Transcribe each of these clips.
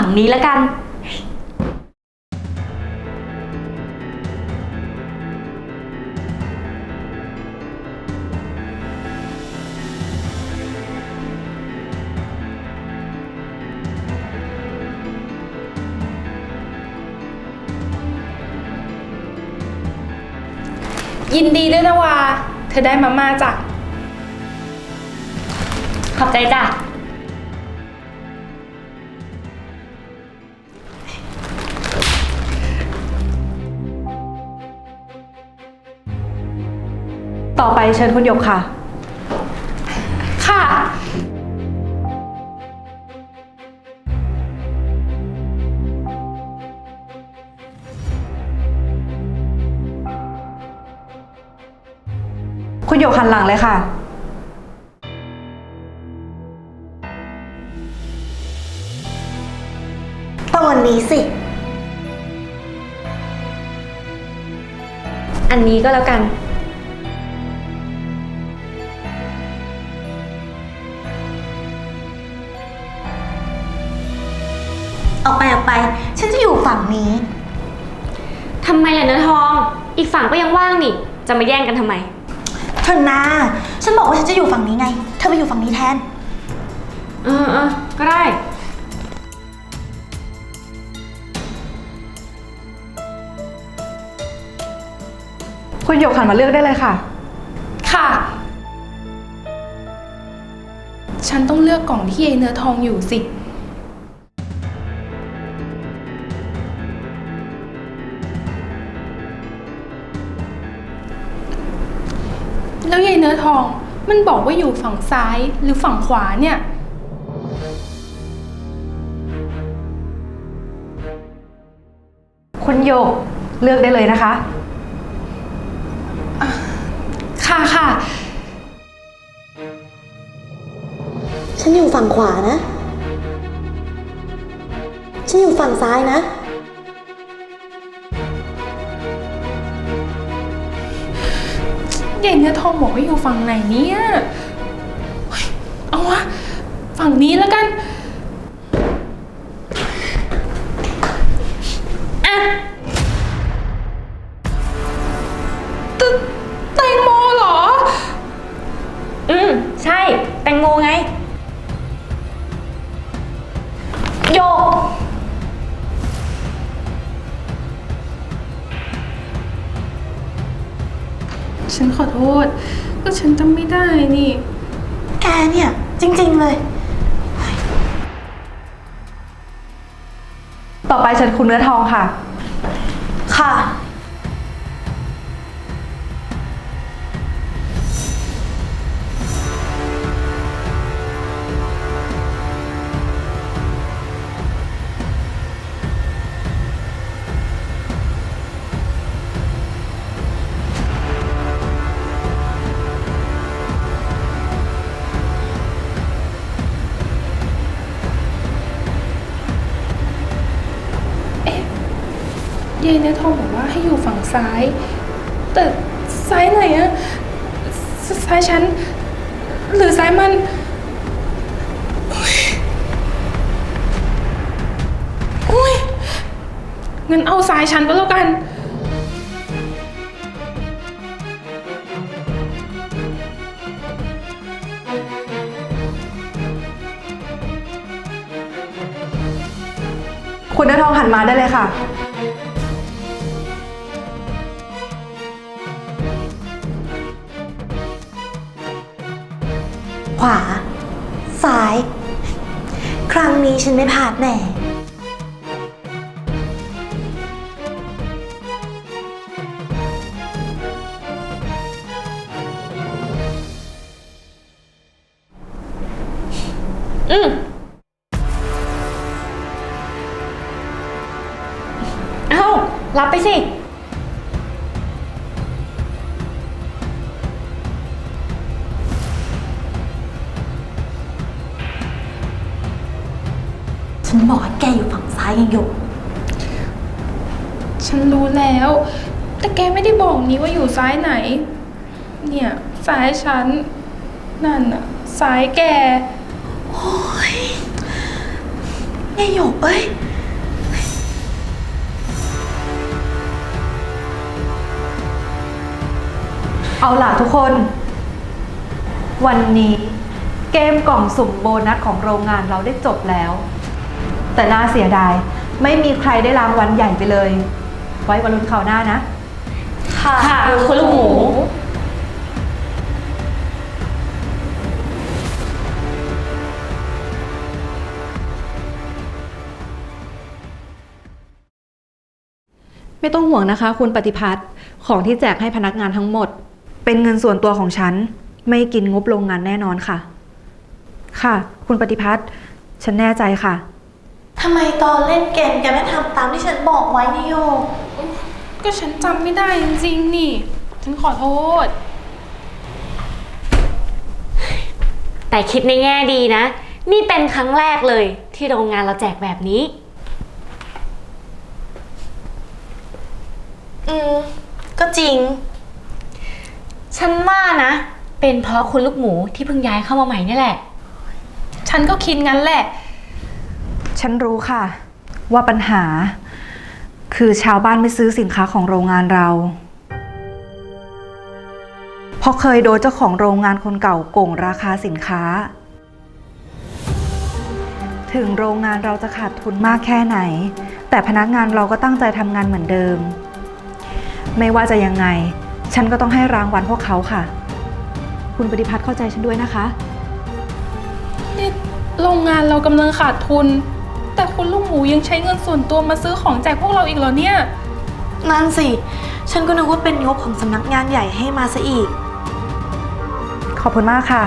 ฝั่งนี้แล้วกัน ยินดีด้วยนะวา เธอได้มาม่าจ้ะ ขอบใจจ้ะ ต่อไปเชิญคุณหยกค่ะ ค่ะ คุณหยกหันหลังเลยค่ะต้องวันนี้สิ อันนี้ก็แล้วกัน ออกไปออกไป ฉันจะอยู่ฝั่งนี้ ทำไมล่ะเนื้อทอง อีกฝั่งก็ยังว่างนี่ จะมาแย่งกันทำไม เธอนาฉันบอกว่าฉันจะอยู่ฝั่งนี้ไง เธอไปอยู่ฝั่งนี้แทน เออเออก็ได้ คุณหยกหันมาเลือกได้เลยค่ะ ค่ะ ฉันต้องเลือกกล่องที่ไอเนื้อทองอยู่สิ แล้วยายเนื้อทอง มันบอกว่าอยู่ฝั่งซ้ายหรือฝั่งขวาเนี่ย คุณหยกเลือกได้เลยนะคะ ค่ะค่ะ ฉันอยู่ฝั่งขวานะ ฉันอยู่ฝั่งซ้ายนะ ยายเนื้อทองบอกว่าอยู่ฝั่งไหนเนี่ยเฮ้ยเอาวะฝั่งนี้แล้วกัน โทษ ก็ฉันจำไม่ได้นี่ แกเนี่ย จริง ๆ เลย ต่อไปเชิญคุณเนื้อทองค่ะ ค่ะ ยายเนื้อทองบอกว่าให้อยู่ฝั่งซ้าย แต่ซ้ายไหนอะซซ้ายฉัน หรือซ้ายมันอุ้ยงั้นเอาซ้ายฉันก็แล้วกัน คุณเนื้อทองหันมาได้เลยค่ะ ซ้าย ครั้งนี้ฉันไม่พลาดแน่ อืมเอารับไปสิ บอกให้แกอยู่ฝั่งซ้ายยังอยู่ ฉันรู้แล้ว แต่แกไม่ได้บอกนี้ว่าอยู่ซ้ายไหน เนี่ยซ้ายฉัน นั่นอะซ้ายแกยายหยกเอ้ย เอาล่ะทุกคน วันนี้เกมกล่องสุ่มโบนัสของโรงงานเราได้จบแล้ว แต่น่าเสียดาย ไม่มีใครได้รางวัลใหญ่ไปเลย ไว้วันรุ่นข่าวหน้านะ ค่ะค่ะคุณลูกหมู ไม่ต้องห่วงนะคะ คุณปฏิพัฒน์ของที่แจกให้พนักงานทั้งหมด เป็นเงินส่วนตัวของฉัน ไม่กินงบโรงงานแน่นอนค่ะ ค่ะ คุณปฏิพัฒน์ฉันแน่ใจค่ะ ทำไมตอนเล่นเกมแกไม่ทำตามที่ฉันบอกไว้นี่โยกก็ฉันจำไม่ได้จริงๆนี่ ฉันขอโทษ แต่คิดในแง่ดีนะ นี่เป็นครั้งแรกเลยที่โรงงานเราแจกแบบนี้ อืม ก็จริง ฉันว่านะ เป็นเพราะคุณลูกหมูที่เพิ่งย้ายเข้ามาใหม่นี่แหละ ฉันก็คิดงั้นแหละ ฉันรู้ค่ะ ว่าปัญหา คือชาวบ้านไม่ซื้อสินค้าของโรงงานเรา เพราะเคยโดนเจ้าของโรงงานคนเก่าโกงราคาสินค้า ถึงโรงงานเราจะขาดทุนมากแค่ไหน แต่พนักงานเราก็ตั้งใจทำงานเหมือนเดิม ไม่ว่าจะยังไง ฉันก็ต้องให้รางวัลพวกเขาค่ะ คุณปฏิพัฒน์เข้าใจฉันด้วยนะคะ นี่โรงงานเรากำลังขาดทุน แต่คุณลูกหมูยังใช้เงินส่วนตัวมาซื้อของแจกพวกเราอีกเหรอเนี่ย นั่นสิ ฉันก็นึกว่าเป็นงบของสำนักงานใหญ่ให้มาซะอีก ขอบคุณมากค่ะ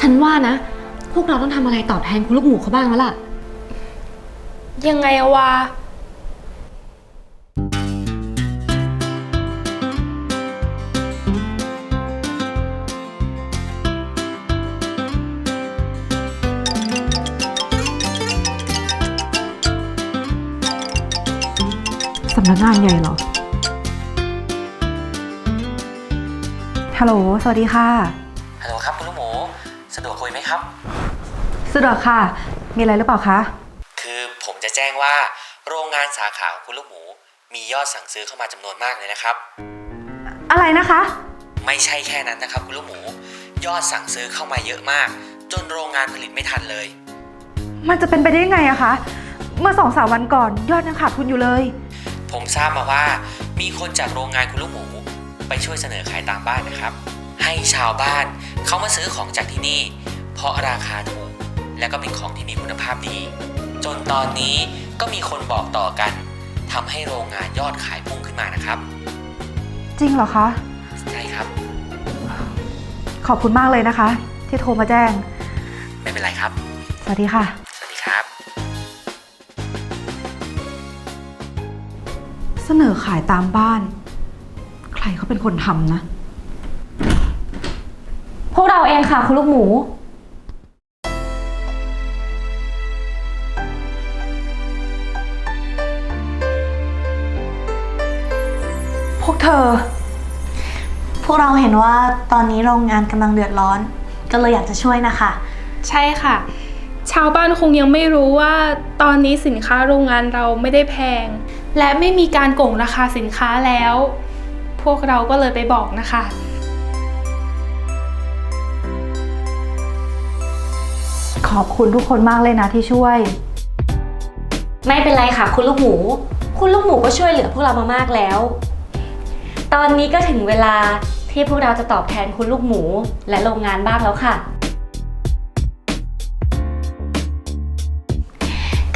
ฉันว่านะ พวกเราต้องทำอะไรตอบแทนคุณลูกหมูเขาบ้างแล้วล่ะ ยังไงอะวะ สำนักงานใหญ่เหรอ ฮัลโหล สวัสดีค่ะ ฮัลโหลครับคุณลูกหมู สะดวกคุยไหมครับ สะดวกค่ะ มีอะไรหรือเปล่าคะ คือผมจะแจ้งว่าโรงงานสาขาของคุณลูกหมู มียอดสั่งซื้อเข้ามาจำนวนมากเลยนะครับ อะไรนะคะ ไม่ใช่แค่นั้นนะครับ คุณลูกหมู ยอดสั่งซื้อเข้ามาเยอะมาก จนโรงงานผลิตไม่ทันเลย มันจะเป็นไปได้ยังไงอะคะ เมื่อสองสามวันก่อนยอดยังขาดทุนอยู่เลย ผมทราบมาว่ามีคนจากโรงงานคุณลูกหมู ไปช่วยเสนอขายตามบ้านนะครับ ให้ชาวบ้านเขามาซื้อของจากที่นี่ เพราะราคาถูก และก็เป็นของที่มีคุณภาพดี จนตอนนี้ก็มีคนบอกต่อกันทำให้โรงงานยอดขายพุ่งขึ้นมานะครับจริงเหรอคะ ใช่ครับ ขอบคุณมากเลยนะคะ ที่โทรมาแจ้ง ไม่เป็นไรครับ สวัสดีค่ะ เสนอขายตามบ้าน ใครเขาเป็นคนทำนะ พวกเราเองค่ะ คุณลูกหมู พวกเธอ พวกเราเห็นว่าตอนนี้โรงงานกำลังเดือดร้อน ก็เลยอยากจะช่วยนะคะ ใช่ค่ะ ชาวบ้านคงยังไม่รู้ว่า ตอนนี้สินค้าโรงงานเราไม่ได้แพง และไม่มีการโกงราคาสินค้าแล้ว พวกเราก็เลยไปบอกนะคะ ขอบคุณทุกคนมากเลยนะที่ช่วย ไม่เป็นไรค่ะ คุณลูกหมู คุณลูกหมูก็ช่วยเหลือพวกเรามามากแล้ว ตอนนี้ก็ถึงเวลาที่พวกเราจะตอบแทนคุณลูกหมูและโรงงานบ้างแล้วค่ะ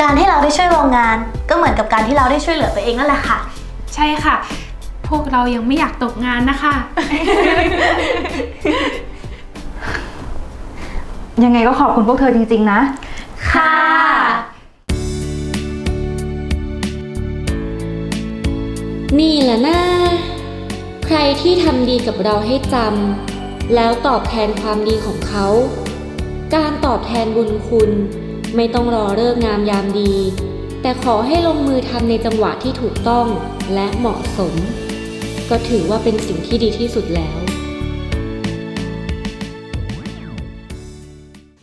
การที่เราได้ช่วยโรงงาน ก็เหมือนกับการที่เราได้ช่วยเหลือตัวเองนั่นแหละค่ะ ใช่ค่ะ พวกเรายังไม่อยากตกงานนะคะ ยังไงก็ขอบคุณพวกเธอจริง ๆ นะ ค่ะ นี่แหละนะใครที่ทำดีกับเราให้จำแล้วตอบแทนความดีของเขา การตอบแทนบุญคุณ ไม่ต้องรอเลิกงามยามดี แต่ขอให้ลงมือทำในจังหวะที่ถูกต้องและเหมาะสม ก็ถือว่าเป็นสิ่งที่ดีที่สุดแล้ว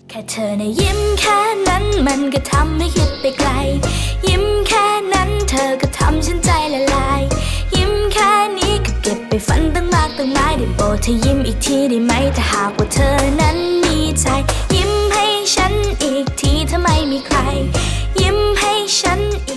แค่เธอในะยิ้มแค่นั้นมันก็ทำให้คิดไปไกล ยิ้มแค่นั้นเธอก็ทำฉันใจละลาย ยิ้มแค่นี้ก็เก็บไปฝันตั้งมากตั้งหลายได้โปรดเธอยิ้มอีกทีได้ไหมถ้าหากว่าเธอนั้นมีใจ อีกทีถ้าไม่มีใคร ยิ้มให้ฉันอีก